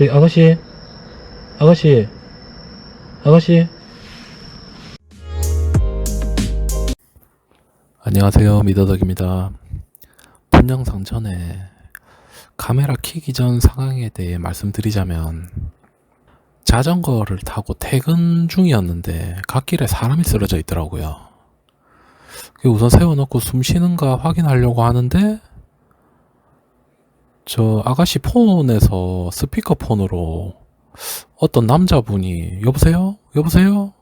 저기 아가씨, 아가씨, 아가씨. 안녕하세요, 미더덕입니다. 본 영상 전에 카메라 켜기 전 상황에 대해 말씀드리자면 자전거를 타고 퇴근 중이었는데 갓길에 사람이 쓰러져 있더라고요. 그 우선 세워놓고 숨 쉬는가 확인하려고 하는데 저 아가씨 폰에서 스피커폰으로 어떤 남자분이 여보세요? 여보세요?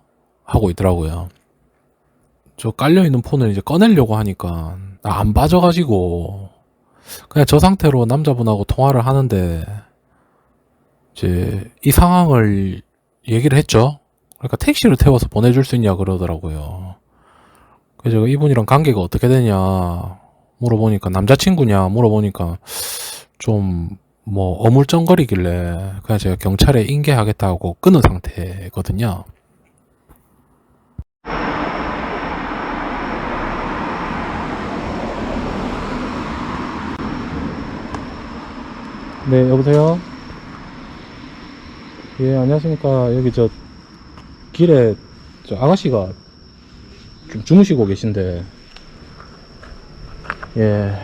하고 있더라고요. 저 깔려있는 폰을 이제 꺼내려고 하니까 안 빠져가지고 그냥 저 상태로 남자분하고 통화를 하는데 이제 이 상황을 얘기를 했죠. 그러니까 택시를 태워서 보내줄 수 있냐 그러더라고요. 그래서 이분이랑 관계가 어떻게 되냐 물어보니까 남자친구냐 물어보니까 좀 뭐 어물쩡거리길래 그냥 제가 경찰에 인계하겠다고 끊은 상태거든요. 네, 여보세요? 예, 안녕하십니까. 여기 저, 길에, 저 아가씨가 좀 주무시고 계신데, 예,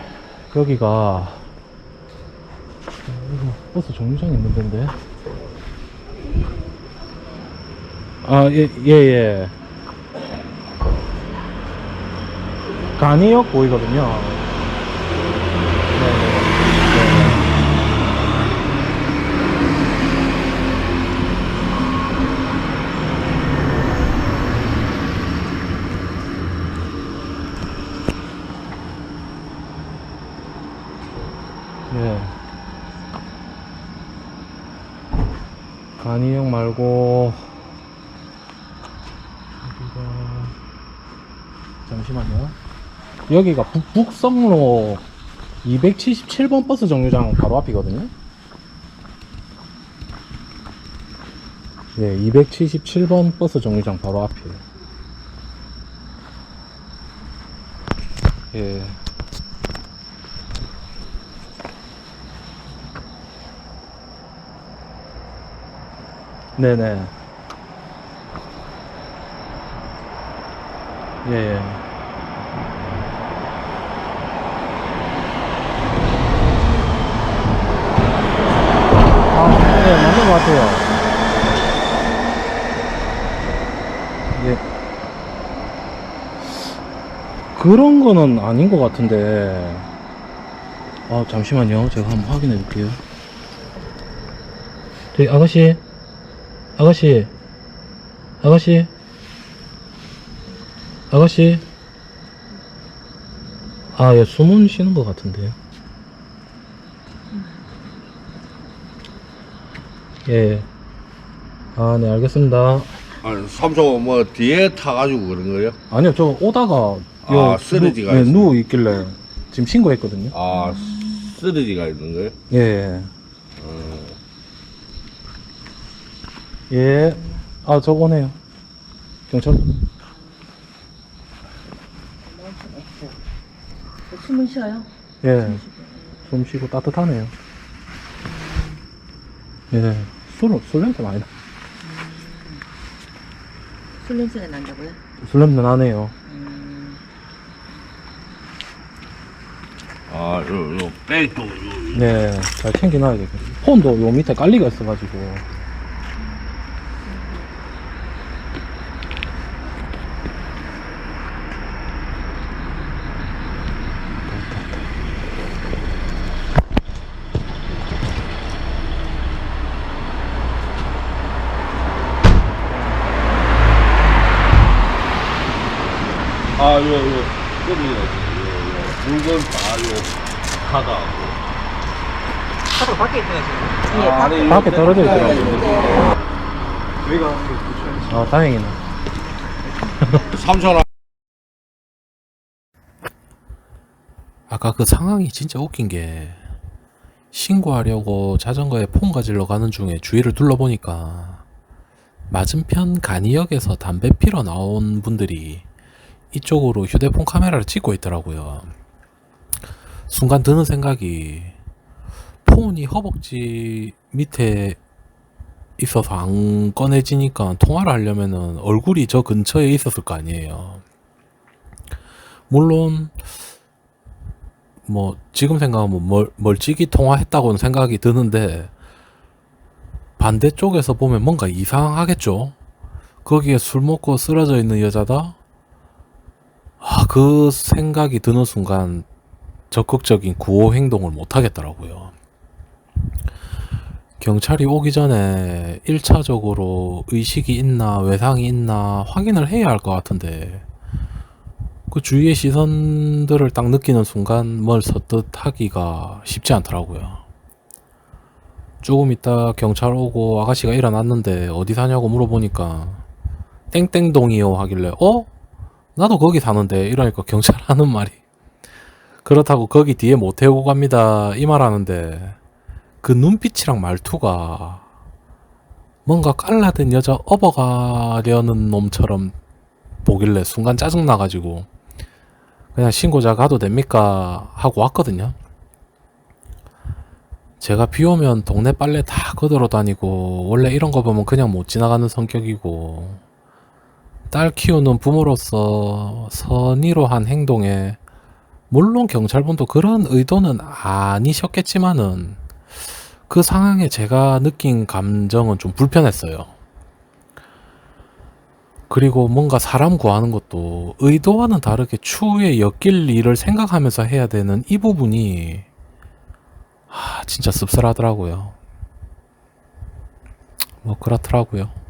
여기가, 버스 정류장 있는 데인데. 아, 예, 예, 예. 간이역 보이거든요. 예. 간이역 말고 여기가 잠시만요. 여기가 북, 북성로 277번 버스 정류장 바로 앞이거든요. 예, 277번 버스 정류장 바로 앞이에요. 예. 네네. 예, 예. 아, 네, 맞는 것 같아요. 예. 그런 거는 아닌 것 같은데. 아, 잠시만요. 제가 한번 확인해 볼게요. 저기, 아가씨. 아가씨, 아가씨, 아가씨. 아, 예, 숨은 쉬는 것 같은데요. 예. 아, 네, 알겠습니다. 아니, 삼성 뭐 뒤에 타가지고 그런 거예요? 아니요, 저 오다가 아, 쓰러지가 누, 네, 있어요? 누워 있길래 지금 신고했거든요. 아, 쓰러지가 있는 거예요? 예, 예. 어, 예. 아, 저 오네요. 경찰. 숨을 쉬어요? 예. 숨 쉬고 따뜻하네요. 예. 술, 술 냄새 많이 나. 술 냄새가 난다고요? 술 냄새 나네요. 음, 아, 요, 요, 백도, 요, 요. 네. 잘 챙겨놔야 되겠네. 폰도 요 밑에 깔리가 있어가지고. 아, 요, 요, 여기, 요, 요, 물건 다, 요, 카다. 차도 밖에 있어요 지금. 예, 아, 밖에. 밖에 요 떨어져 백- 있더라고요. 저희가. 아, 다행이네. 삼성 아까 그 상황이 진짜 웃긴 게 신고하려고 자전거에 폰 가지러 가는 중에 주위를 둘러보니까 맞은편 간이역에서 담배 피러 나온 분들이 이쪽으로 휴대폰 카메라를 찍고 있더라고요. 순간 드는 생각이 폰이 허벅지 밑에 있어서 안 꺼내지니까 통화를 하려면은 얼굴이 저 근처에 있었을 거 아니에요. 물론 뭐 지금 생각하면 멀, 멀찍이 통화했다고는 생각이 드는데 반대쪽에서 보면 뭔가 이상하겠죠. 거기에 술 먹고 쓰러져 있는 여자다. 아, 그 생각이 드는 순간 적극적인 구호 행동을 못 하겠더라고요. 경찰이 오기 전에 1차적으로 의식이 있나 외상이 있나 확인을 해야 할 것 같은데 그 주위의 시선들을 딱 느끼는 순간 뭘 서뜻 하기가 쉽지 않더라고요. 조금 있다 경찰 오고 아가씨가 일어났는데 어디 사냐고 물어보니까 땡땡동이요 하길래 어? 나도 거기 사는데 이러니까 경찰 하는 말이 그렇다고 거기 뒤에 못 태우고 갑니다. 이 말 하는데 그 눈빛이랑 말투가 뭔가 깔라된 여자 업어가려는 놈처럼 보길래 순간 짜증나가지고 그냥 신고자 가도 됩니까 하고 왔거든요. 제가 비 오면 동네 빨래 다 거들어 다니고 원래 이런 거 보면 그냥 못 지나가는 성격이고 딸 키우는 부모로서 선의로 한 행동에 물론 경찰분도 그런 의도는 아니셨겠지만은 그 상황에 제가 느낀 감정은 좀 불편했어요. 그리고 뭔가 사람 구하는 것도 의도와는 다르게 추후에 엮일 일을 생각하면서 해야 되는 이 부분이 아, 진짜 씁쓸하더라고요. 뭐 그렇더라고요.